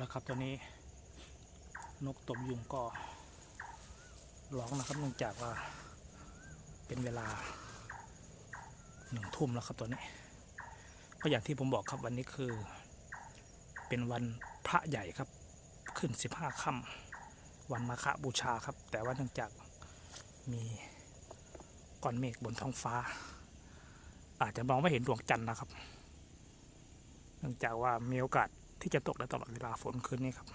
นะครับตอนนี้ นกตบยุงก็ร้องนะครับเนื่องจากว่าเป็นเวลาหนึ่งทุ่มแล้วครับตอนนี้ก็อย่างที่ผมบอกครับวันนี้คือ เป็นวันพระใหญ่ครับ ขึ้นสิบห้าค่ำวันมาฆบูชาครับ แต่ว่าเนื่องจากมีก้อนเมฆบนท้องฟ้า อาจจะมองไม่เห็นดวงจันทร์นะครับ เนื่องจากว่ามีโอกาส ที่จะตกได้ตลอดเวลาฝนคืนนี้ครับ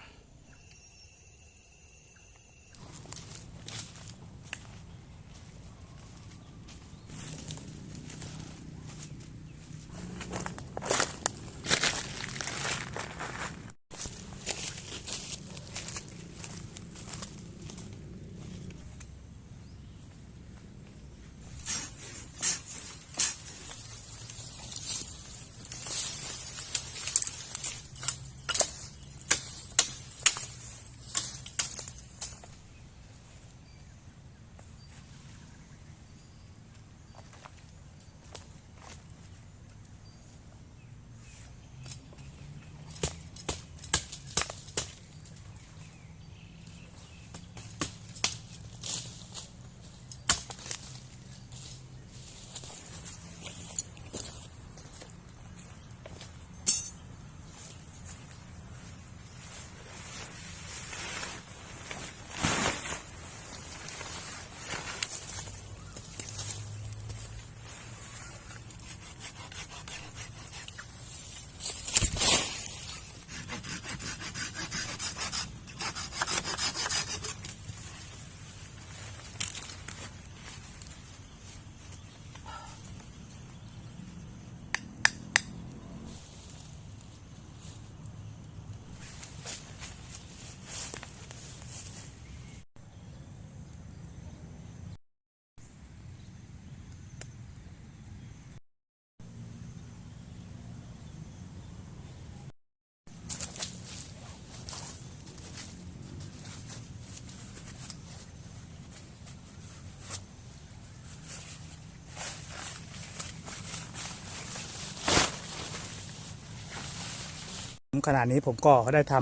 ขณะนี้ผมก็ได้ท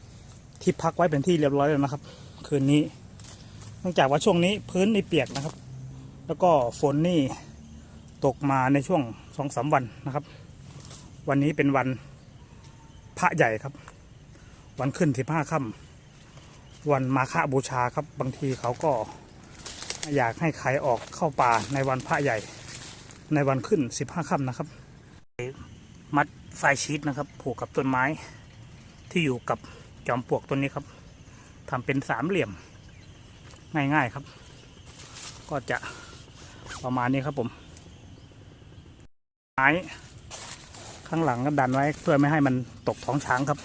ำที่พักไว้เป็นที่เรียบร้อยแล้วนะครับ คืนนี้เนื่องจากว่าช่วงนี้พื้นนี่เปียกนะครับ แล้วก็ฝนนี่ตกมาในช่วงสองสามวันนะครับ วันนี้เป็นวันพระใหญ่ครับ วันขึ้นสิบห้าค่ำวันมาฆบูชาครับ บางทีเขาก็อยากให้ใครออกเข้าป่าในวันพระใหญ่ ในวันขึ้นสิบห้าค่ำนะครับ มัด สายชีตนะครับผูกกับต้นไม้ที่อยู่กับจอมปลวกต้นนี้ครับทำเป็นสามเหลี่ยมง่ายๆครับ ก็จะประมาณนี้ครับผม ไม้ข้างหลังก็ดันไว้เพื่อไม่ให้มันตกท้องช้างครับ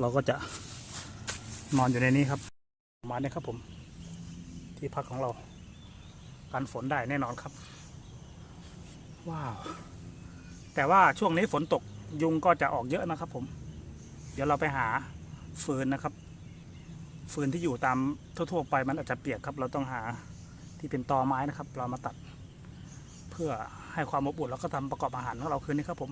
เราก็จะนอนอยู่ในนี้ครับประมาณนี้ครับผม ที่พักของเรากันฝนได้แน่นอนครับ ว้าว แต่ว่าช่วงนี้ฝนตกยุงก็จะออกเยอะนะครับ ผม เดี๋ยวเราไปหาฟืนนะครับ ฟืนที่อยู่ตามทั่วๆไปมันอาจจะเปียกครับ เราต้องหาที่เป็นตอไม้นะครับ เรามาตัด เพื่อให้ความอบอุ่นแล้วก็ทำประกอบอาหารของเราคืนนี้ครับผม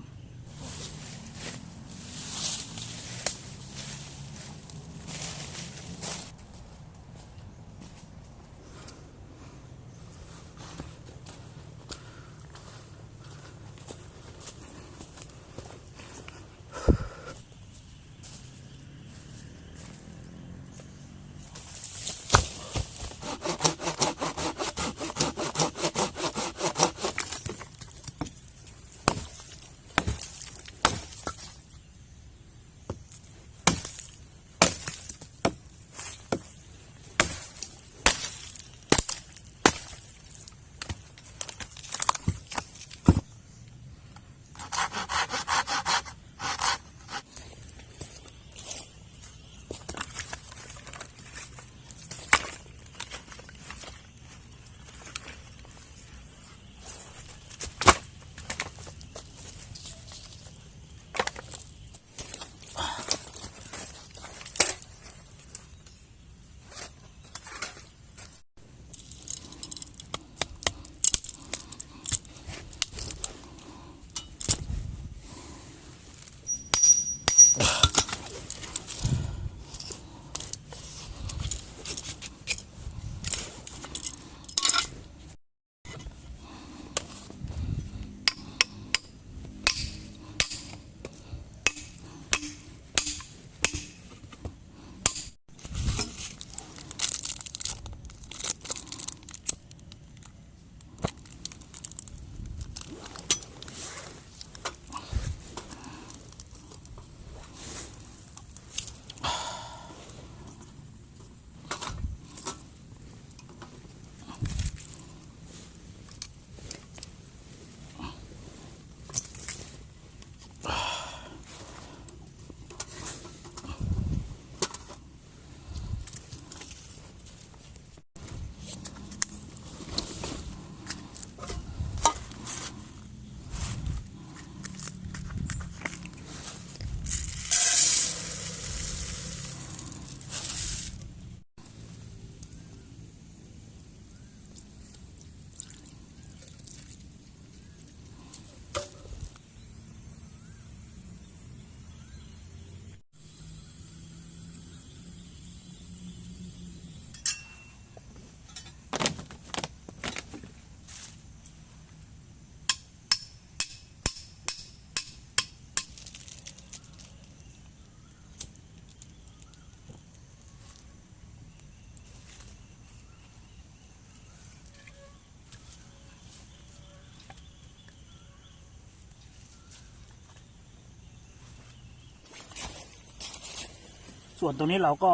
ส่วนตรงนี้เราก็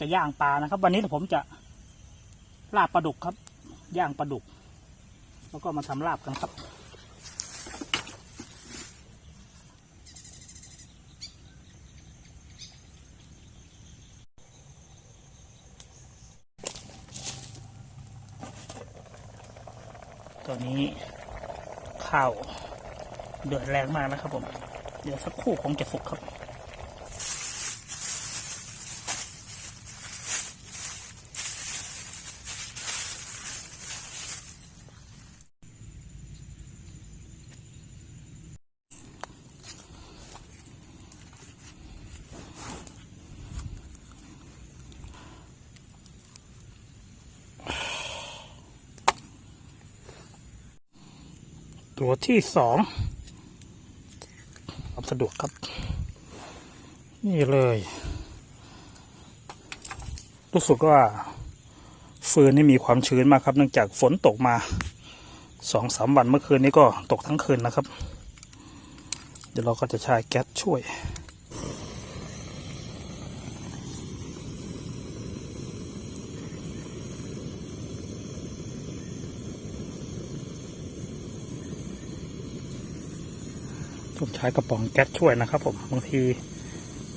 จะย่างปลานะครับ วันนี้ผมจะลาบปลาดุกครับ ย่างปลาดุก แล้วก็มาทำลาบกันครับตอนนี้ข้าวเดือดแรงมากนะครับผม เดี๋ยวสักครู่คงจะสุกครับ ตัวที่สองความสะดวกครับ นี่เลย รู้สึกว่าฟืนนี่มีความชื้นมากครับ เนื่องจากฝนตกมาสองสามวันเมื่อคืนนี้ก็ตกทั้งคืนนะครับ เดี๋ยวเราก็จะใช้แก๊สช่วย ผมใช้กระป๋องแก๊สช่วยนะครับผมบางที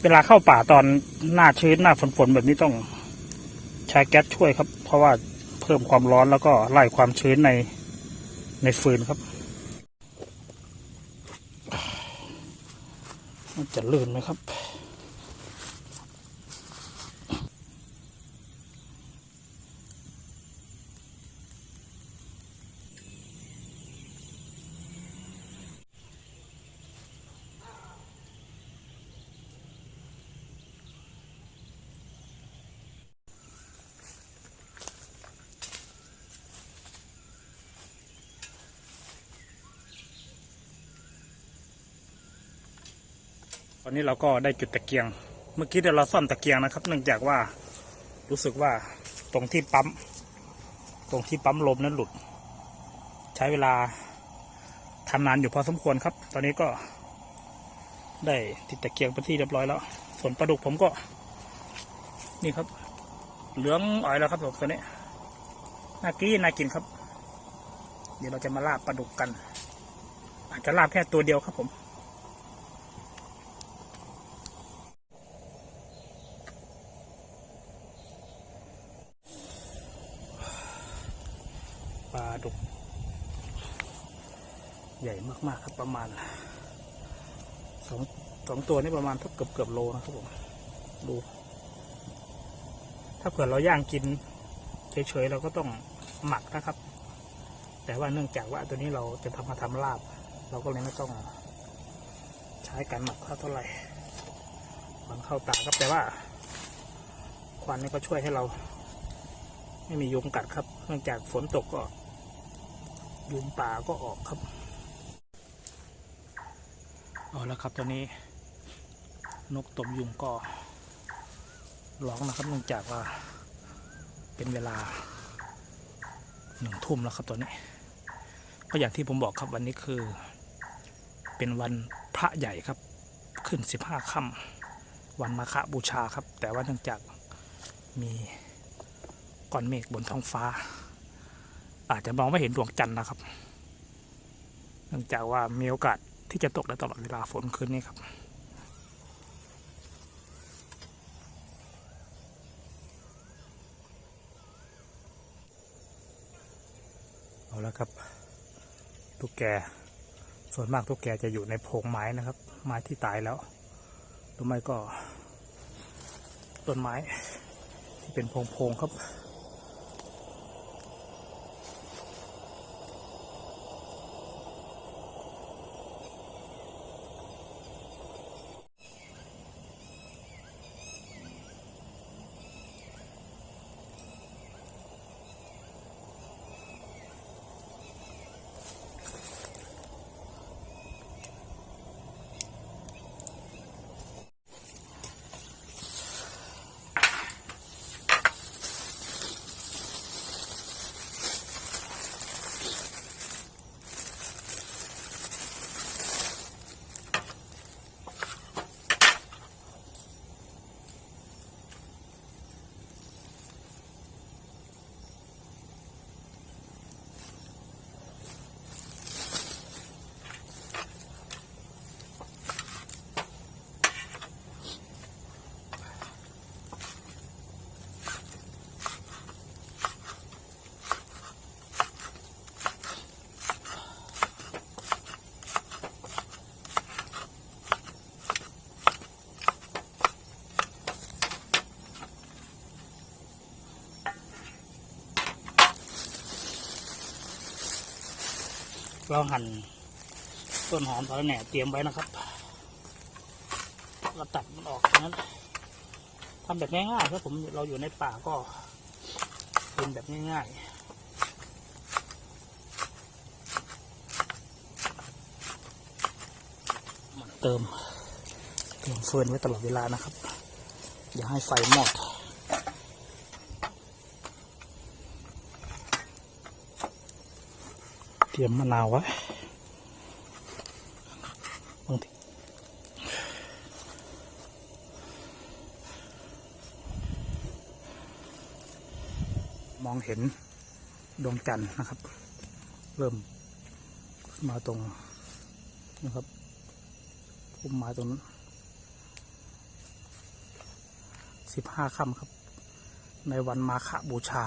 เวลาเข้าป่าตอนหน้าชื้นหน้าฝนฝนแบบนี้ต้องใช้แก๊สช่วยครับ เพราะว่าเพิ่มความร้อนแล้วก็ไล่ความชื้นในในฟืนครับมันจะลื่นไหมครับ ตอนนี้เราก็ได้จุดตะเกียง เมื่อกี้เดี๋ยวเราซ่อมตะเกียงนะครับ เนื่องจากว่ารู้สึกว่าตรงที่ปั๊ม ตรงที่ปั๊มลมนั้นหลุด ใช้เวลาทำนานอยู่พอสมควรครับ ตอนนี้ก็ได้ติดตะเกียงเป็นที่เรียบร้อยแล้ว ส่วนปลาดุกผมก็ นี่ครับ เหลืองอ่อยแล้วครับผมตัวนี้น่ากินน่ากินครับ เดี๋ยวเราจะมาลาบปลาดุกกัน อาจจะลาบแค่ตัวเดียวครับผม ดุก ใหญ่มากๆครับประมาณสองสองตัวนี่ประมาณเท่าเกือบเกือบโลนะครับผมดู ถ้าเผื่อเราย่างกินเฉยๆเราก็ต้องหมักนะครับ แต่ว่าเนื่องจากว่าตัวนี้เราจะทำมาทำลาบ เราก็เลยไม่ต้อง ใช้การหมักเท่าไหร่ควันเข้าตาครับแต่ว่า ควันนี่ก็ช่วยให้เรา ไม่มียุงกัดครับ เนื่องจากฝนตกก็ ยุงป่าก็ออกครับเอาแล้วครับตอนนี้ นกตบยุงก็ร้องนะครับเนื่องจากว่า เป็นเวลาหนึ่งทุ่มแล้วครับตอนนี้ ก็อย่างที่ผมบอกครับวันนี้คือ เป็นวันพระใหญ่ครับ ขึ้นสิบห้าค่ำวันมาฆบูชาครับ แต่ว่าเนื่องจากมีก้อนเมฆบนท้องฟ้า อาจจะมองไม่เห็นดวงจันทร์นะครับ เนื่องจากว่ามีโอกาสที่จะตกได้ตลอดเวลาฝนคืนนี้ครับเอาล้วครับตุ๊กแก ส่วนมากตุ๊กแกจะอยู่ในโพงไม้นะครับ ไม้ที่ตายแล้วหรือไม่ก็ต้นไม้ที่เป็นโพงๆครับ เราหั่นต้นหอมสาระแหน่เตรียมไว้นะครับเราตัดมันออกนั้นทำแบบง่ายๆครับผมเราอยู่ในป่าก็เป็นแบบง่ายๆมันเติมเติมเฟืองไว้ตลอดเวลานะครับ อย่าให้ไฟมอด เตรียมมะนาวไว้บางทีมองเห็นดวงจันทร์นะครับ เริ่มมาตรงนะครับพุ่มไม้ตรงนั้นสิบห้าค่ำครับ ในวันมาฆบูชา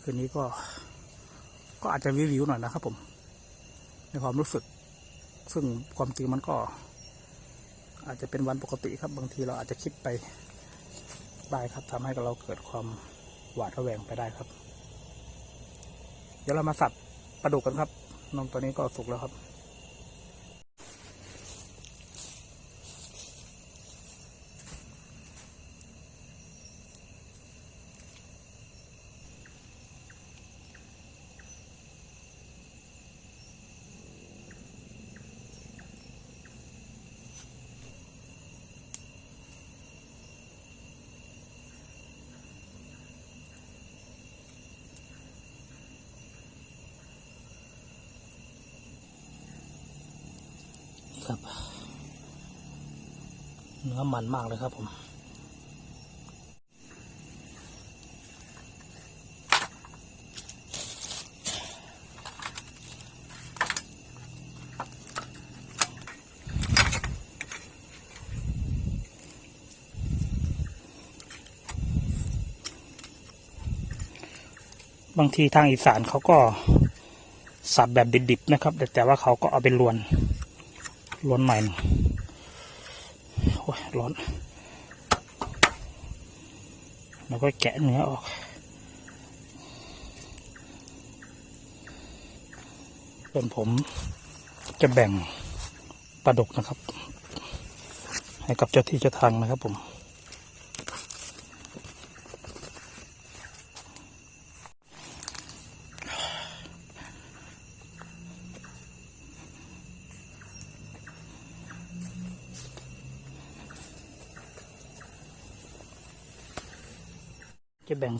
คืนนี้ก็ ก็อาจจะวิววิวหน่อยนะครับ ผม ในความรู้สึก ซึ่งความจริงมันก็ อาจจะเป็นวันปกติครับ บางทีเราอาจจะคิดไปได้ครับทำให้เราเกิดความหวาดระแวงไปได้ครับ เดี๋ยวเรามาสับปลาดุกกันครับนมตัวนี้ก็สุกแล้วครับ มันมากเลยครับผมบางทีทางอีสานเขาก็สับแบบดิบๆนะครับ แต่ว่าเขาก็เอาไปลวนร้อนหน่อยหนึ่งโอ้ย ร้อนแล้วก็แกะเนื้อออก ส่วนผมจะแบ่งปลาดุกนะครับ ให้กับเจ้าที่เจ้าทางนะครับผม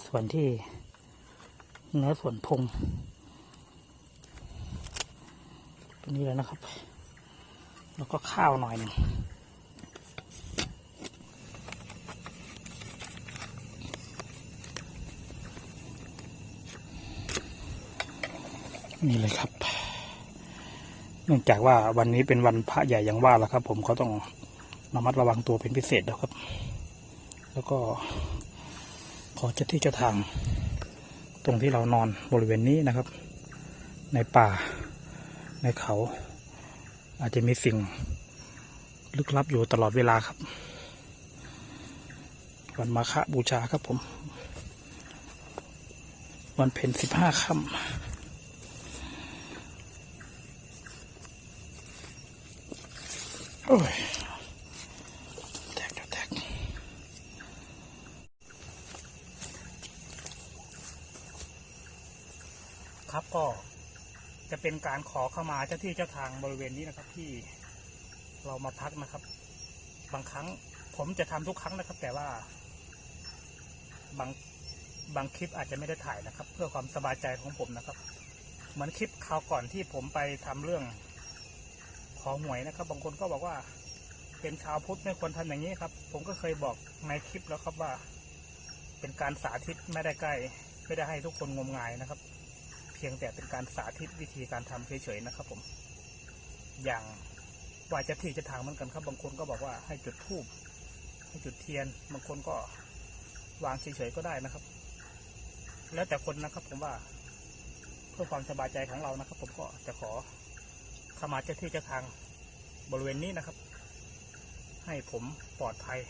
ส่วนที่เนื้อส่วนพุงตรงนี้เลยนะครับ แล้วก็ข้าวหน่อยหนึ่งนี่เลยครับ เนื่องจากว่าวันนี้เป็นวันพระใหญ่อย่างว่าแล้วครับ ผมเขาต้องระมัดระวังตัวเป็นพิเศษนะครับ แล้วก็ ขอเจ้าที่เจ้าทาง ตรงที่เรานอนบริเวณนี้นะครับ ในป่าในเขา อาจจะมีสิ่งลึกลับอยู่ตลอดเวลาครับ วันมาฆบูชาครับผม วันเพ็ญสิบห้าค่ำโอ้ยแตกแตก ครับก็จะเป็นการขอเข้ามาเจ้าที่เจ้าทางบริเวณนี้นะครับ ที่เรามาพักนะครับ บางครั้งผมจะทำทุกครั้งนะครับ แต่ว่า บางบางคลิปอาจจะไม่ได้ถ่ายนะครับ เพื่อความสบายใจของผมนะครับ เหมือนคลิปคราวก่อนที่ผมไปทำเรื่องขอหวยนะครับ บางคนก็บอกว่า เป็นชาวพุทธไม่ควรทำอย่างนี้ครับ ผมก็เคยบอกในคลิปแล้วครับว่า เป็นการสาธิตไม่ได้ใกล้ ไม่ได้ให้ทุกคนงมงายนะครับ พียงแต่เป็นการสาธิตวิธีการทำเฉยๆนะครับ ผม อย่างว่าจะที่จะทางเหมือนกันครับ บางคนก็บอกว่าให้จุดธูปให้จุดเทียน บางคนก็วางเฉยๆก็ได้นะครับ แล้วแต่คนนะครับ ผมว่า เพื่อความสบายใจของเรานะครับ ผมก็จะขอขมาเจ้าที่เจ้าทางบริเวณนี้นะครับ ให้ผมปลอดภัย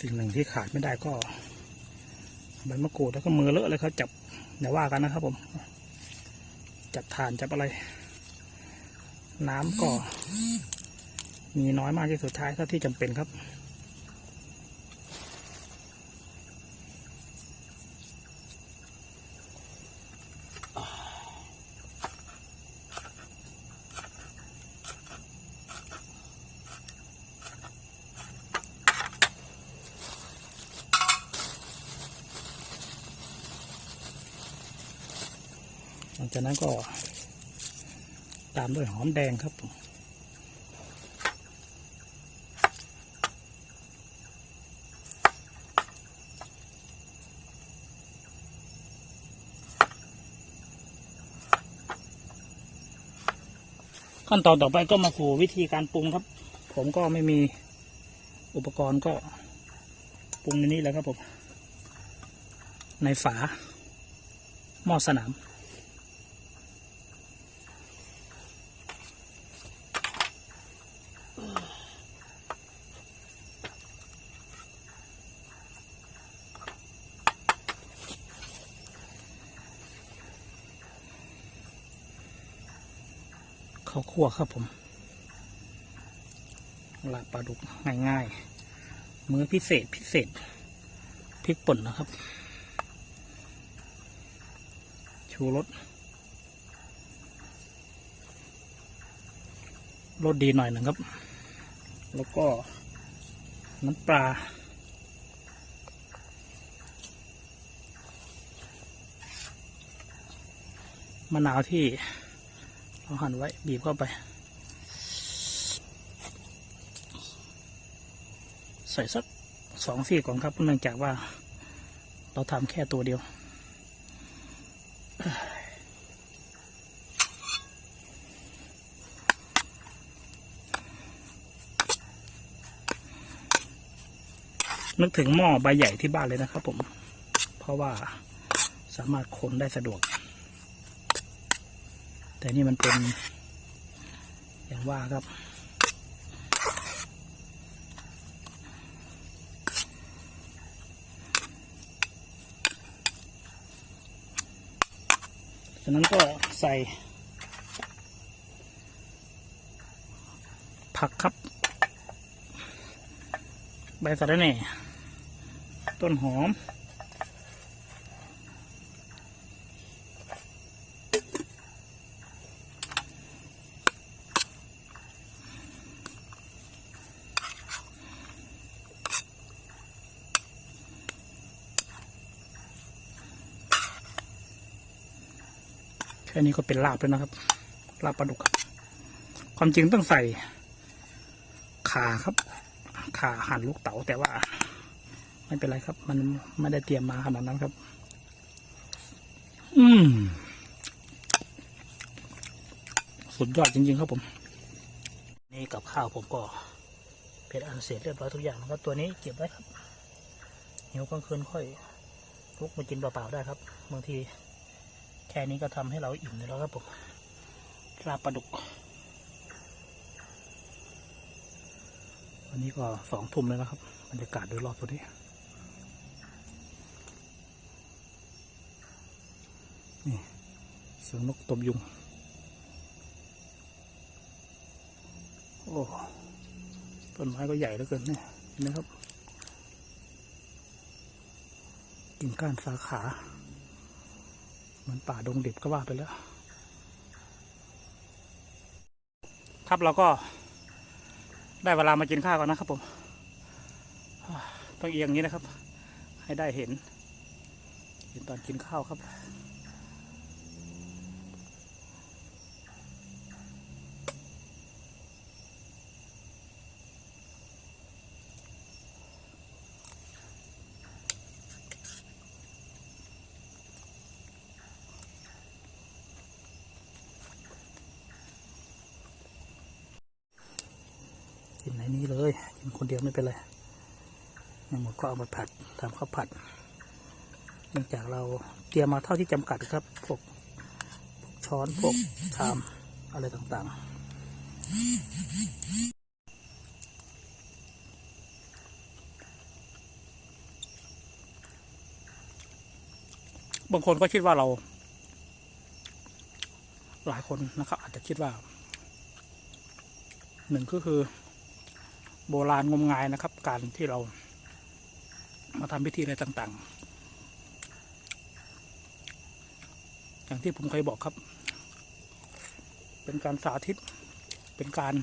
สิ่งหนึ่งที่ขาดไม่ได้ก็ ใบมะกรูดแล้วก็มือเลอะเลยครับจับเดี๋ยวว่ากันนะครับผม จับฐานจับอะไร น้ำก็ มีน้อยมากที่สุดท้ายเท่าที่จำเป็นครับ นั้นก็ ตามด้วยหอมแดงครับผมขั้นตอนต่อไปก็มาสู่วิธีการปรุงครับ ผมก็ไม่มีอุปกรณ์ก็ปรุงในนี้แล้วครับผม ในฝาหม้อสนาม คั่วครับผมลาปลาดุกง่ายๆ มื้อพิเศษพิเศษพริกป่นนะครับ ชูรสรสดีหน่อยหนึ่งครับ แล้วก็น้ำปลามะนาวที่ เราหั่นไว้บีบเข้าไป ใส่สักสองสี่ก่อนครับเนื่องจากว่า เราทำแค่ตัวเดียวนึกถึงหม้อใบใหญ่ที่บ้านเลยนะครับผม เพราะว่าสามารถคนได้สะดวก แต่นี่มันเป็น อย่างว่าครับ จากนั้นก็ใส่ ผักครับ ใบสะระแหน่ต้นหอม ค่นี้ก็เป็นลาบแล้วนะครับ ลาบปลาดุกครับ ความจริงต้องใส่ขาครับ ขาหั่นลูกเต๋าแต่ว่า ไม่เป็นไรครับ มันไม่ได้เตรียมมาขนาดนั้นครับ อืมสุดยอดจริง ๆ ครับผม นี่กับข้าวผมก็เป็นอันเสร็จเรียบร้อยทุกอย่างนะครับ ตัวนี้เก็บไว้ครับหิวกลางคืนค่อยลุกมากินเปล่าๆได้ครับบางที แค่นี้ก็ทำให้เราอิ่มแล้วครับผมลาบปลาดุก วันนี้ก็สองทุ่มแล้วนะครับบรรยากาศโดยรอบตัวนี้ นี่เสียงนกตบยุง โอ้ต้นไม้ก็ใหญ่เหลือเกินเนี่ยเห็นไหมครับกิ่งก้านสาขา เหมือนป่าดงดิบก็ว่าไปแล้ว ครับเราก็ได้เวลามากินข้าวกันนะครับผมต้องเอียงนี้นะครับ ให้ได้เห็น เห็นตอนกินข้าวครับ กินในนี้เลย กิน คนเดียวไม่เป็นไรไม่หมดก็เอามาผัดทำข้าวผัด เนื่องจากเราเตรียมมาเท่าที่จำกัดครับพวกช้อนพวกชามอะไรต่างๆบางคนก็คิดว่าเรา หลายคนนะครับ อาจจะคิดว่า หนึ่งก็คือ โบราณงมงายนะครับ การที่เรามาทำพิธีอะไรต่าง ๆ อย่างที่ผมเคยบอกครับ เป็นการสาธิต เป็นการ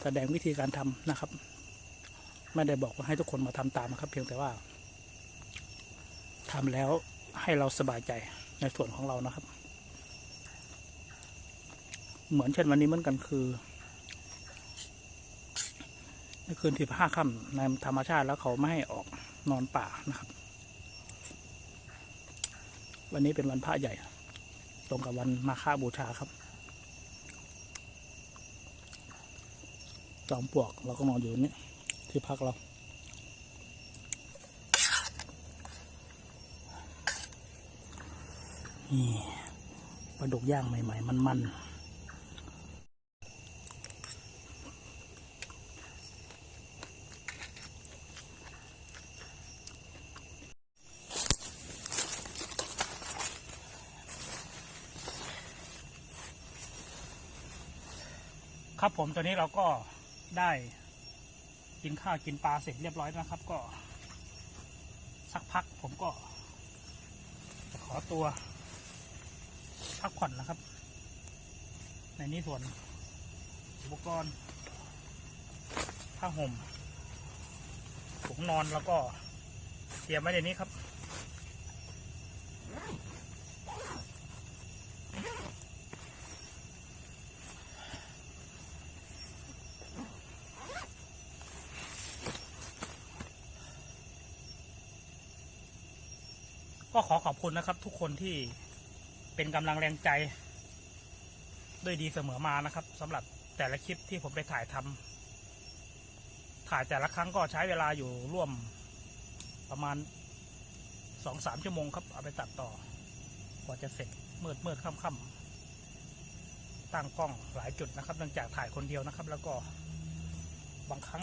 แสดงวิธีการทำนะครับ ไม่ได้บอกว่าให้ทุกคนมาทำตามนะครับ เพียงแต่ว่าทำแล้วให้เราสบายใจในส่วนของเรานะครับ เหมือนเช่นวันนี้เหมือนกันคือ ในคืนที่ห้าค่ำในธรรมชาติแล้วเขาไม่ให้ออกนอนป่านะครับ วันนี้เป็นวันพระใหญ่ ตรงกับวันมาฆบูชาครับ จอมปลวกเราก็นอนอยู่นี่ที่พักเรานี่ปลาดุกย่างใหม่ ๆ มันๆ ครับผมตอนนี้เราก็ได้กินข้าวกินปลาเสร็จเรียบร้อยนะครับ ก็ สักพักผมก็จะขอตัวพักผ่อนนะครับ ในนี้ส่วนอุปกรณ์ผ้าห่มถุงนอนแล้วก็เตรียมไว้ในนี้ครับ ขอขอบคุณนะครับ ทุกคนที่เป็นกำลังแรงใจ ด้วยดีเสมอมานะครับสำหรับแต่ละคลิปที่ผมได้ถ่ายทำถ่ายแต่ละครั้งก็ใช้เวลาอยู่ร่วมประมาณสองสามชั่วโมงครับ เอาไปตัดต่อกว่าจะเสร็จมืดมืดค่ำค่ำตั้งกล้องหลายจุดนะครับเนื่องจากถ่ายคนเดียวนะครับ แล้วก็บางครั้ง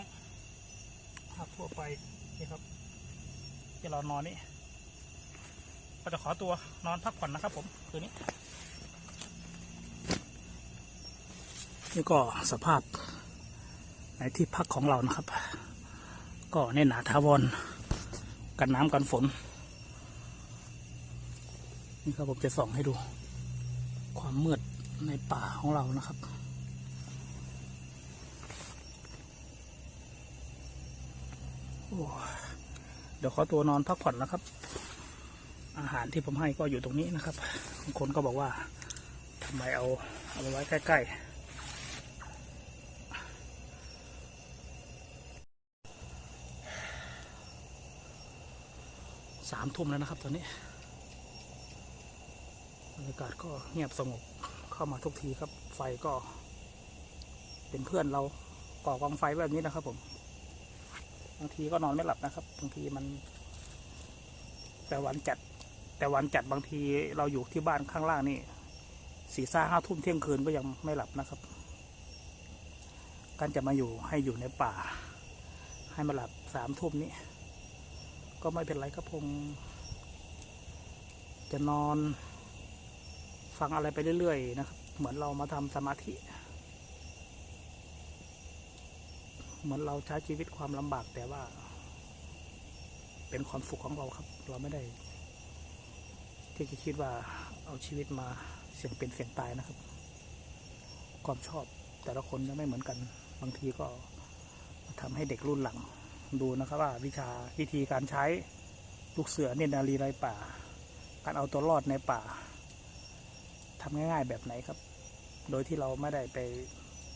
ภาพทั่วไปนี่ครับที่เรานอนนี่ ก็จะขอตัวนอนพักผ่อนนะครับผมคืนนี้นี่ก็สภาพในที่พักของเรานะครับ ก็แน่นหนาทาวรกันน้ำกันฝน นี่ครับผมจะส่องให้ดู ความมืดในป่าของเรานะครับเดี๋ยวขอตัวนอนพักผ่อนนะครับ อาหารที่ผมให้ก็อยู่ตรงนี้นะครับบางคนก็บอกว่าทำไมเอาเอาไว้ใกล้ๆสามทุ่มแล้วนะครับตอนนี้บรรยากาศก็เงียบสงบเข้ามาทุกทีครับ ไฟก็ เป็นเพื่อนเราก่อกองไฟแบบนี้นะครับ ผมบางทีก็นอนไม่หลับนะครับบางทีมันแต่วันจัด แต่วันจัดบางทีเราอยู่ที่บ้านข้างล่างนี่สี่ซ่าห้าทุ่มเที่ยงคืนก็ยังไม่หลับนะครับ การจะมาอยู่ให้อยู่ในป่า ให้มาหลับสามทุ่มนี้ ก็ไม่เป็นไรครับผม จะนอน ฟังอะไรไปเรื่อยๆนะครับ เหมือนเรามาทำสมาธิ เหมือนเราใช้ชีวิตความลำบากแต่ว่า เป็นความสุขของเราครับ เราไม่ได้ ที่จะคิดว่าเอาชีวิตมาเสี่ยงเป็นเสี่ยงตายนะครับ ความชอบแต่ละคนจะไม่เหมือนกัน บางทีก็ทำให้เด็กรุ่นหลัง ดูนะครับว่าวิชาวิธีการใช้ลูกเสือเนตรนารีไรป่า การเอาตัวรอดในป่าทำง่ายๆแบบไหนครับ โดยที่เราไม่ได้ไป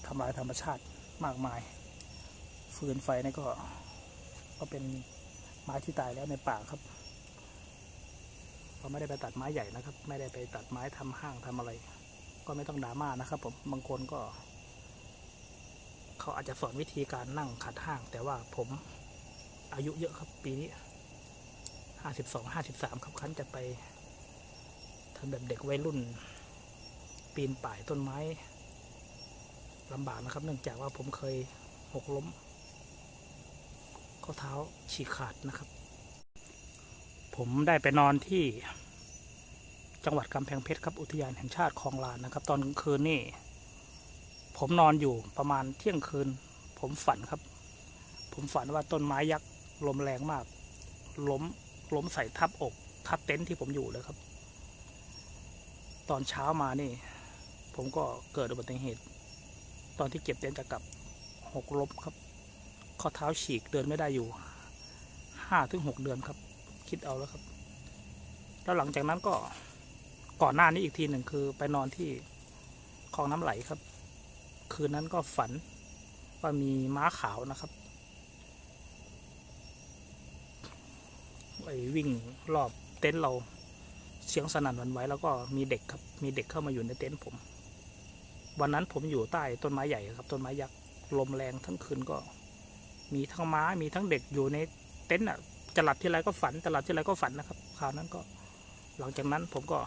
ทำลายธรรมชาติมากมาย ฟืนไฟนี่ก็ ก็เป็นไม้ที่ตายแล้วในป่าครับ เราไม่ได้ไปตัดไม้ใหญ่นะครับ ไม่ได้ไปตัดไม้ทำห้างทำอะไร ก็ไม่ต้องดราม่านะครับ ผมบางคนก็ เขาอาจจะสอนวิธีการนั่งขัดห้าง แต่ว่าผมอายุเยอะครับ ปีนี้ห้าสิบสองห้าสิบสามครับคันจะไปทำแบบเด็กวัยรุ่น ปีนป่ายต้นไม้ลำบากนะครับ เนื่องจากว่าผมเคยหกล้ม ข้อเท้าฉีกขาดนะครับ ผมได้ไปนอนที่จังหวัดกำแพงเพชรครับอุทยานแห่งชาติคลองลานนะครับ ตอนกลางคืนนี่ ผมนอนอยู่ประมาณเที่ยงคืน ผมฝันครับ ผมฝันว่าต้นไม้ยักษ์ลมแรงมาก ล้มล้มใส่ทับอก ทับเต็นท์ที่ผมอยู่เลยครับ ตอนเช้ามานี่ ผมก็เกิดอุบัติเหตุ ตอนที่เก็บเต็นท์จะกลับหกล้มครับ ข้อเท้าฉีกเดินไม่ได้อยู่ห้าถึงหกเดือนครับ คิดเอาแล้วครับ แล้วหลังจากนั้นก็ก่อนหน้านี้อีกทีหนึ่งคือไปนอนที่คลองน้ำไหลครับ คืนนั้นก็ฝันว่ามีม้าขาวนะครับไปวิ่งรอบเต็นท์เราเสียงสนั่นวันไหวแล้วก็มีเด็กครับ มีเด็กเข้ามาอยู่ในเต็นท์ผม วันนั้นผมอยู่ใต้ต้นไม้ใหญ่ครับ ต้นไม้ยักษ์ลมแรงทั้งคืนก็ มีทั้งม้ามีทั้งเด็กอยู่ในเต็นท์อะ จะหลับที่ไรก็ฝันจะหลับที่ไรก็ฝันนะครับคราวนั้นก็ หลังจากนั้นผมก็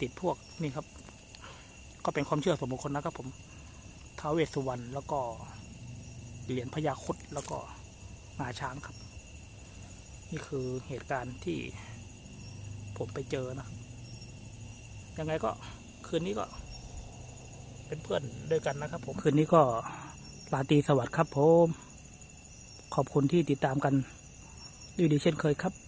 ติดพวกนี่ครับ ก็เป็นความเชื่อส่วนบุคคลนะครับ ผมท้าวเวสสุวรรณแล้วก็เหรียญพญาคุดแล้วก็งาช้างครับ นี่คือเหตุการณ์ที่ผมไปเจอนะยังไงก็คืนนี้ก็ เป็นเพื่อนด้วยกันนะครับ ผมคืนนี้ก็ลาตรีสวัสดิ์ครับผม ขอบคุณที่ติดตามกัน อยู่ดีเช่นเคยครับ